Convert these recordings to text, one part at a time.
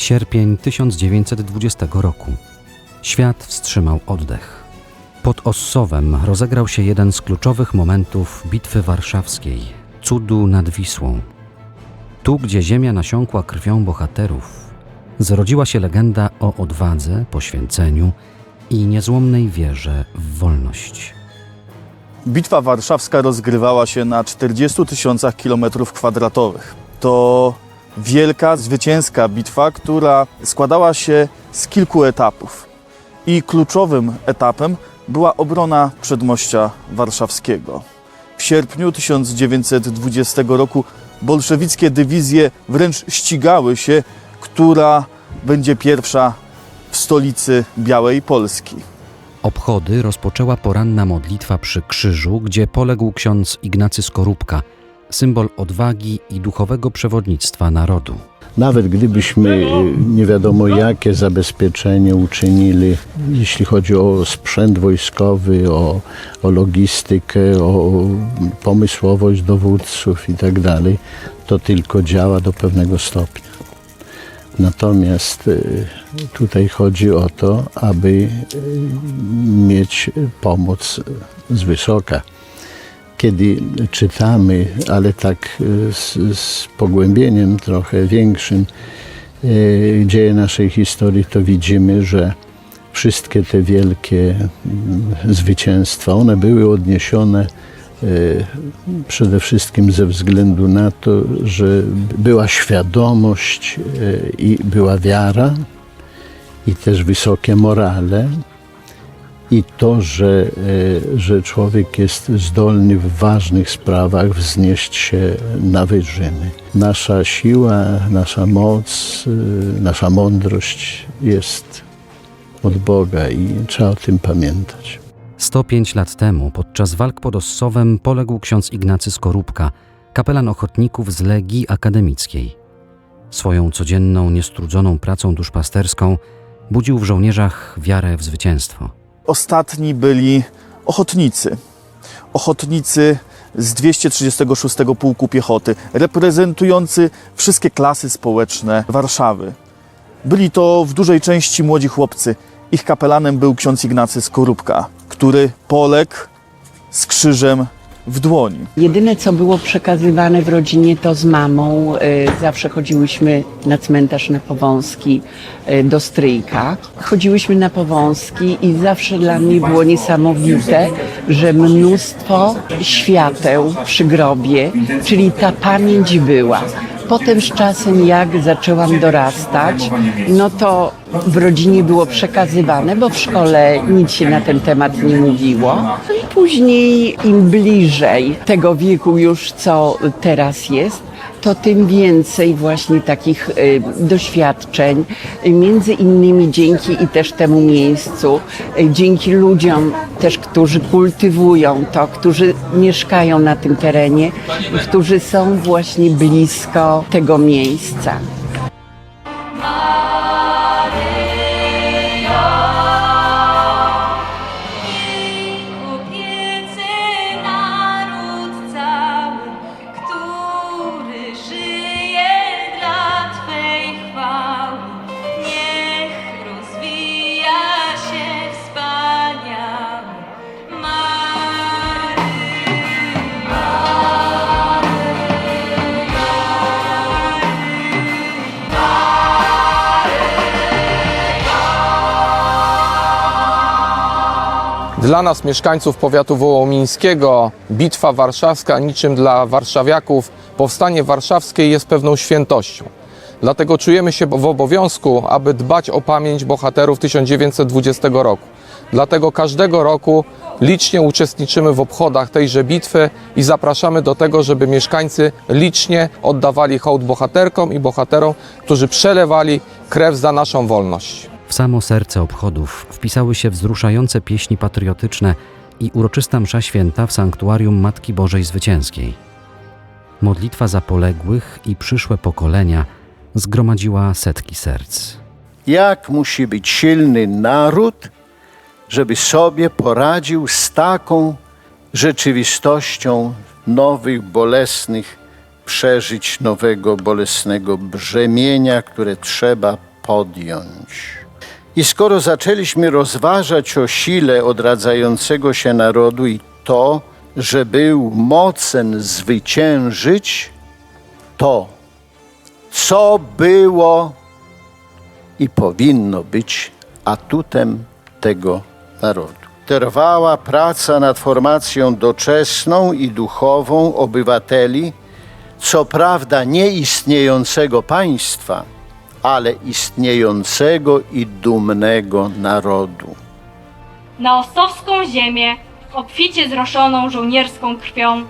Sierpień 1920 roku. Świat wstrzymał oddech. Pod Ossowem rozegrał się jeden z kluczowych momentów Bitwy Warszawskiej cudu nad Wisłą. Tu, gdzie ziemia nasiąkła krwią bohaterów, zrodziła się legenda o odwadze, poświęceniu i niezłomnej wierze w wolność. Bitwa warszawska rozgrywała się na 40 tysiącach kilometrów kwadratowych. To wielka, zwycięska bitwa, która składała się z kilku etapów. I kluczowym etapem była obrona przedmościa warszawskiego. W sierpniu 1920 roku bolszewickie dywizje wręcz ścigały się, która będzie pierwsza w stolicy Białej Polski. Obchody rozpoczęła poranna modlitwa przy krzyżu, gdzie poległ ksiądz Ignacy Skorupka, symbol odwagi i duchowego przewodnictwa narodu. Nawet gdybyśmy y, nie wiadomo jakie zabezpieczenie uczynili, jeśli chodzi o sprzęt wojskowy, o, o logistykę, o pomysłowość dowódców i tak to tylko działa do pewnego stopnia. Natomiast y, tutaj chodzi o to, aby y, mieć pomoc z wysoka kiedy czytamy, ale tak y, z, z pogłębieniem trochę większym, y, dzieje naszej historii, to widzimy, że wszystkie te wielkie mm, zwycięstwa, one były odniesione y, przede wszystkim ze względu na to, że była świadomość i była wiara i też wysokie morale i to, że, e, że człowiek jest zdolny w ważnych sprawach wznieść się na wyżyny. Nasza siła, nasza moc, e, nasza mądrość jest od Boga i trzeba o tym pamiętać. 105 lat temu, podczas walk pod Ossowem, poległ ksiądz Ignacy Skorupka, kapelan ochotników z Legii Akademickiej. Swoją codzienną, niestrudzoną pracą duszpasterską budził w żołnierzach wiarę w zwycięstwo. Ostatni byli ochotnicy. Ochotnicy z 236 Pułku Piechoty, reprezentujący wszystkie klasy społeczne Warszawy. Byli to w dużej części młodzi chłopcy. Ich kapelanem był ksiądz Ignacy Skorupka, który poległ z krzyżem w dłoni. Jedyne, co było przekazywane w rodzinie, to z mamą. y, Zawsze chodziłyśmy na cmentarz na Powązki y, do stryjka. Chodziłyśmy na Powązki i zawsze dla mnie było niesamowite, że mnóstwo świateł przy grobie, czyli ta pamięć była. Potem z czasem, jak zaczęłam dorastać, no to w rodzinie było przekazywane, bo w szkole nic się na ten temat nie mówiło. I później im bliżej tego wieku już, co teraz jest, to tym więcej właśnie takich y, doświadczeń, między innymi dzięki i też temu miejscu, y, dzięki ludziom też, którzy kultywują to, którzy mieszkają na tym terenie, którzy są właśnie blisko tego miejsca. Dla nas, mieszkańców powiatu wołomińskiego, bitwa warszawska, niczym dla warszawiaków, powstanie warszawskie jest pewną świętością. Dlatego czujemy się w obowiązku, aby dbać o pamięć bohaterów 1920 roku. Dlatego każdego roku licznie uczestniczymy w obchodach tejże bitwy i zapraszamy do tego, żeby mieszkańcy licznie oddawali hołd bohaterkom i bohaterom, którzy przelewali krew za naszą wolność. W samo serce obchodów wpisały się wzruszające pieśni patriotyczne i uroczysta msza święta w sanktuarium Matki Bożej Zwycięskiej. Modlitwa za poległych i przyszłe pokolenia zgromadziła setki serc. Jak musi być silny naród, żeby sobie poradził z taką rzeczywistością nowych, bolesnych przeżyć, nowego, bolesnego brzemienia, które trzeba podjąć. I skoro zaczęliśmy rozważać o sile odradzającego się narodu i to, że był mocen zwyciężyć, to co było i powinno być atutem tego narodu. Trwała praca nad formacją doczesną i duchową obywateli, co prawda nieistniejącego państwa, ale istniejącego i dumnego narodu. Na ostowską ziemię, obficie zroszoną żołnierską krwią,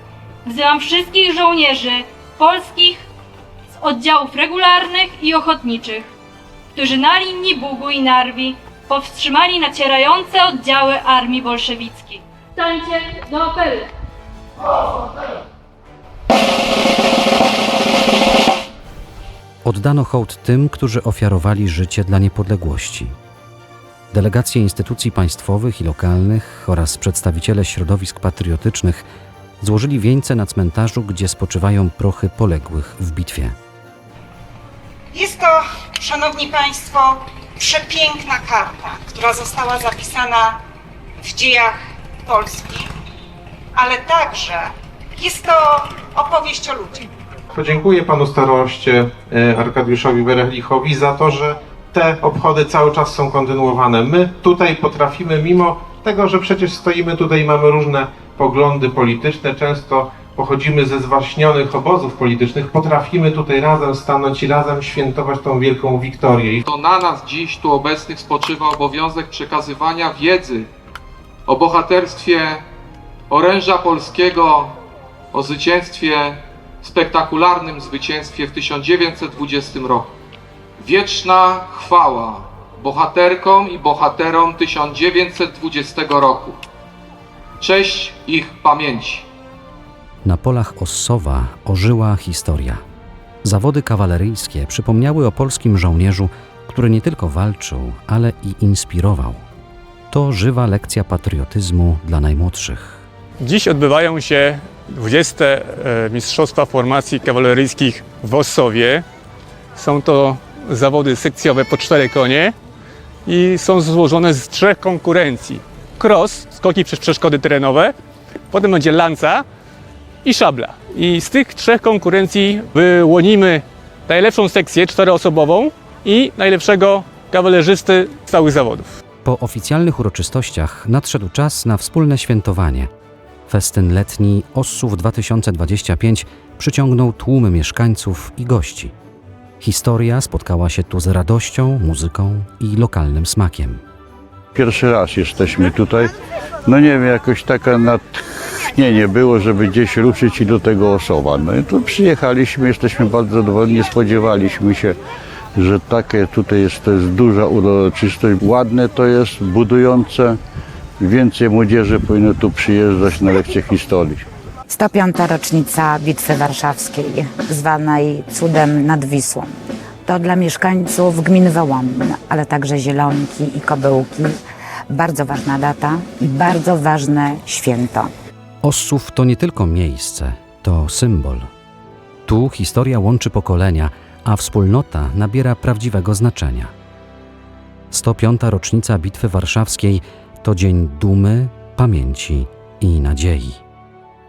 wzywam wszystkich żołnierzy polskich z oddziałów regularnych i ochotniczych, którzy na linii Bugu i Narwi powstrzymali nacierające oddziały armii bolszewickiej. Stańcie do apelu! Oddano hołd tym, którzy ofiarowali życie dla niepodległości. Delegacje instytucji państwowych i lokalnych oraz przedstawiciele środowisk patriotycznych złożyli wieńce na cmentarzu, gdzie spoczywają prochy poległych w bitwie. Jest to, Szanowni Państwo, przepiękna karta, która została zapisana w dziejach Polski, ale także jest to opowieść o ludziach. Podziękuję panu staroście e, Arkadiuszowi Berechlichowi za to, że te obchody cały czas są kontynuowane. My tutaj potrafimy, mimo tego, że przecież stoimy tutaj i mamy różne poglądy polityczne, często pochodzimy ze zwaśnionych obozów politycznych, potrafimy tutaj razem stanąć i razem świętować tą wielką wiktorię. To na nas dziś tu obecnych spoczywa obowiązek przekazywania wiedzy o bohaterstwie oręża polskiego, o zwycięstwie, spektakularnym zwycięstwie w 1920 roku. Wieczna chwała bohaterkom i bohaterom 1920 roku. Cześć ich pamięci. Na polach Ossowa ożyła historia. Zawody kawaleryjskie przypomniały o polskim żołnierzu, który nie tylko walczył, ale i inspirował. To żywa lekcja patriotyzmu dla najmłodszych. Dziś odbywają się 20 e, Mistrzostwa Formacji Kawaleryjskich w Ossowie. Są to zawody sekcjowe po cztery konie i są złożone z trzech konkurencji. Cross, skoki przez przeszkody terenowe, potem będzie lanca i szabla. I z tych trzech konkurencji wyłonimy najlepszą sekcję czteroosobową i najlepszego kawalerzysty całych zawodów. Po oficjalnych uroczystościach nadszedł czas na wspólne świętowanie. Festyn letni Ossów 2025 przyciągnął tłumy mieszkańców i gości. Historia spotkała się tu z radością, muzyką i lokalnym smakiem. Pierwszy raz jesteśmy tutaj. No nie wiem, jakoś taka natchnienie było, żeby gdzieś ruszyć i do tego osoba. No i tu przyjechaliśmy, jesteśmy bardzo zadowoleni, nie spodziewaliśmy się, że takie tutaj jest, to jest duża uroczystość. Ładne to jest, budujące. Więcej młodzieży powinno tu przyjeżdżać na lekcje historii. 105. rocznica Bitwy Warszawskiej, zwanej Cudem nad Wisłą. To dla mieszkańców gminy Wołom, ale także Zielonki i Kobyłki bardzo ważna data i bardzo ważne święto. Ossów to nie tylko miejsce, to symbol. Tu historia łączy pokolenia, a wspólnota nabiera prawdziwego znaczenia. 105. rocznica Bitwy Warszawskiej to dzień dumy, pamięci i nadziei.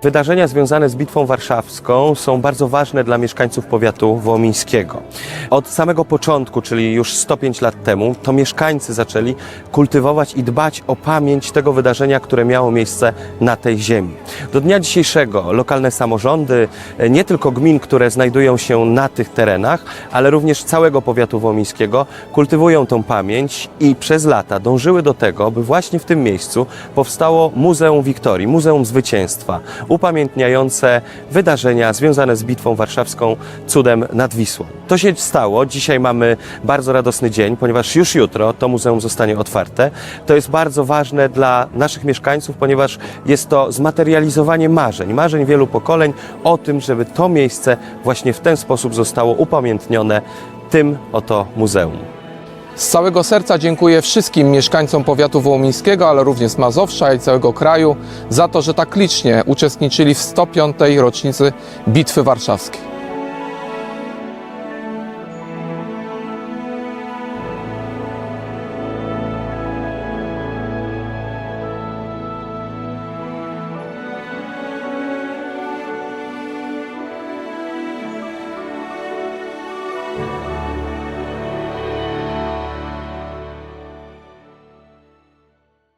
Wydarzenia związane z Bitwą Warszawską są bardzo ważne dla mieszkańców powiatu wołomińskiego. Od samego początku, czyli już 105 lat temu, to mieszkańcy zaczęli kultywować i dbać o pamięć tego wydarzenia, które miało miejsce na tej ziemi. Do dnia dzisiejszego lokalne samorządy, e, nie tylko gmin, które znajdują się na tych terenach, ale również całego powiatu wołomińskiego, kultywują tą pamięć i przez lata dążyły do tego, by właśnie w tym miejscu powstało Muzeum Wiktorii, Muzeum Zwycięstwa, upamiętniające wydarzenia związane z Bitwą Warszawską cudem nad Wisłą. To się stało. Dzisiaj mamy bardzo radosny dzień, ponieważ już jutro to muzeum zostanie otwarte. To jest bardzo ważne dla naszych mieszkańców, ponieważ jest to zmaterializowanie marzeń, marzeń wielu pokoleń o tym, żeby to miejsce właśnie w ten sposób zostało upamiętnione tym oto muzeum. Z całego serca dziękuję wszystkim mieszkańcom powiatu wołomińskiego, ale również Mazowsza i całego kraju za to, że tak licznie uczestniczyli w 105. rocznicy Bitwy Warszawskiej.